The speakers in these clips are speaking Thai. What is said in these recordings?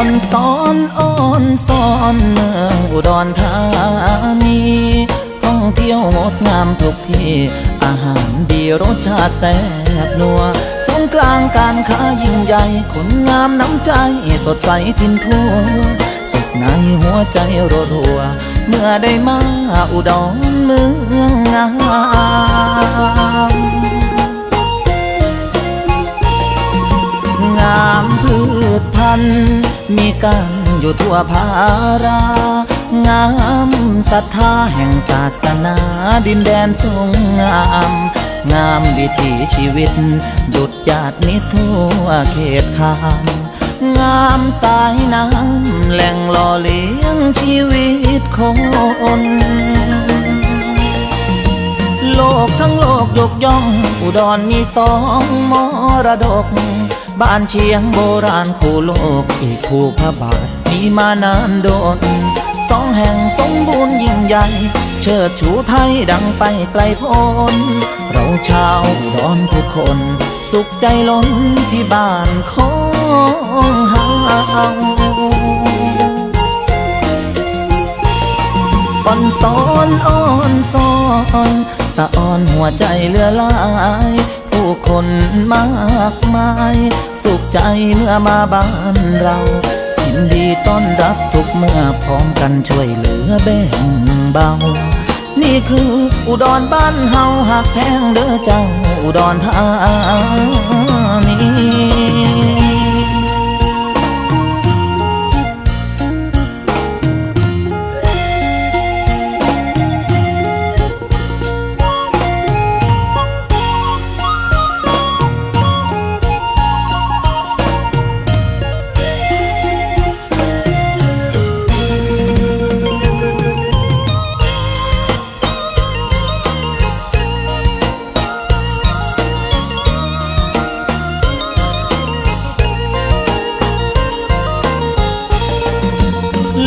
อ่อนซ้อนอ่อนซ้อนเมืองอุดรธานีท่องเที่ยวงดงามทุกที่ อาหารดีรสชาติแซ่บนัวสงกลางการค้ายิ่งใหญ่คนงามน้ำใจสดใสทินทั่วสุขในหัวใจรัวเมื่อได้มาอุดรเมืองงามงามพืชพันธุ์ มีกันอยู่ทั่วภารา งามศรัทธาแห่งศาสนาดินแดนทรงงาม งามวิถีชีวิต หยุดหยาดนิทั่วเขตคามงามสายน้ำแหล่งหล่อเลี้ยงชีวิตคนโลกทั้งโลกยกย่อง อุดรมีสองมรดก บ้านเชียงโบราณคู่โลกอีกคู่พระบาทมีมานานโดนสองแห่งสมบูรณ์ยิ่งใหญ่ เชิดชูไทยดังไปไกลโพ้นเราชาวดอุดรทุกคน สุขใจล้นที่บ้านของเฮาอ่อนซ้อนอ่อนซ้อนสะอ่อนหัวใจเลือหลาย ผู้คนมากมาย สุขใจเมื่อมาบ้านเรายินดีต้อนรับทุกเมื่อพร้อมกันช่วยเหลือแบ่งเบา นี่คืออุดรบ้านเฮาหักแพงเด้อเจ้าอุดรธา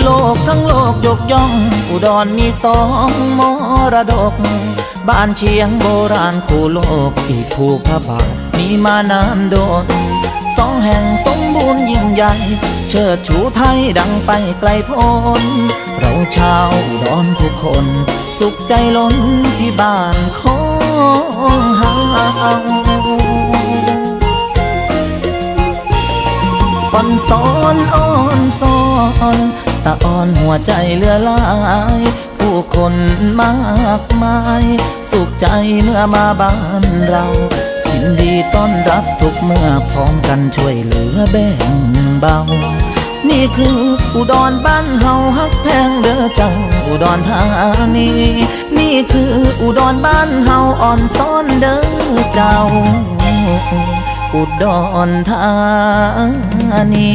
โลกทั้งโลกยกย่อง อุดรมีสองมรดก บ้านเชียงโบราณคู่โลกอีกคู่พระบาทมีมานานโดนสองแห่งสมบูรณ์ยิ่งใหญ่ เชิดชูไทยดังไปไกลโพ้นเราชาวอุดรทุกคน สุขใจล้นที่บ้านของเฮาอ่อนซ้อนอ่อนซ้อน สะอ่อนหัวใจเลือหลาย ผู้คนมากมาย สุขใจเมื่อมาบ้านเรายินดีต้อนรับทุกเมื่อพร้อมกันช่วยเหลือแบ่งเบา นี่คืออุดรบ้านเฮาฮักแพงเด้อเจ้าอุดรธานีนี่คืออุดรบ้านเฮาอ่อนซ้อนเด้อเจ้า อุดรธานี